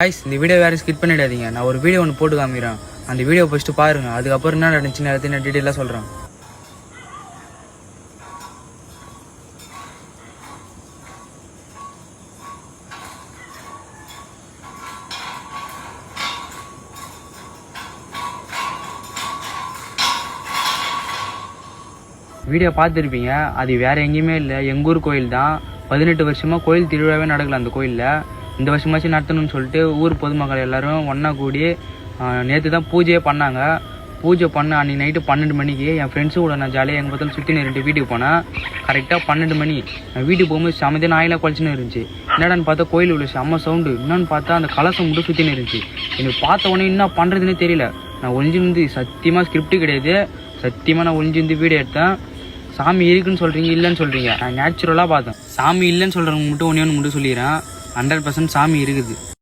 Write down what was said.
Guys இந்த video வேறு skip பண்ணிடாதீங்க. நான் ஒரு வீடியோ ஒன்று போட்டு காமிக்கிறேன். அந்த வீடியோ ஃபஸ்ட்டு பாருங்க. அதுக்கப்புறம் என்ன நடந்துச்சுன்னு எல்லாத்தையும் நான் டீட்டெயிலாக சொல்கிறேன் வீடியோ பார்த்துருப்பீங்க. அது வேற எங்கேயுமே இல்லை. எங்கூர் கோயில் தான் பதினெட்டு வருஷமாக கோயில் திருவிழாவே நடக்கல அந்த கோயிலில். இந்த வருஷமாச்சும் நடத்தணும்னு சொல்லிட்டு ஊர் பொதுமக்கள் எல்லோரும் ஒன்றா கூடி நேற்று தான் பூஜையே பண்ணாங்க. பூஜை பண்ண அன்றைக்கி நைட்டு பன்னெண்டு மணிக்கு என் ஃப்ரெண்ட்ஸு கூட நான் ஜாலியாக எங்கள் பார்த்தாலும் சுற்றி ரெண்டு வீட்டுக்கு போனேன் கரெக்டாக பன்னெண்டு மணி. நான் வீட்டுக்கு போகும்போது சமதி நாயெல்லாம் குழச்சின்னு இருந்துச்சு. என்னடான்னு பார்த்தா கோயில் உள்ள செம்ம சவுண்டு என்னன்னு பார்த்தா அந்த கலசம் மட்டும் சுற்றின்னு இருந்துச்சு எனக்கு பார்த்த உடனே என்ன பண்ணுறதுனே தெரியல. நான் ஒளிஞ்சிருந்து சத்தியமாக ஸ்கிரிப்ட் கிடையாது. சத்தியமாக நான் ஒழிஞ்சிருந்து வீடியோ எடுத்தேன். சாமி இருக்குன்னு சொல்கிறீங்க இல்லைன்னு சொல்கிறீங்க நான் நேச்சுரலாக பார்த்தேன். சாமி இல்லைன்னு சொல்கிறவங்க மட்டும் ஒன்றே ஒன்று மட்டும் சொல்லிடுறேன். ஹண்ட்ரட் பர்சன்ட் சாமி இருக்குது.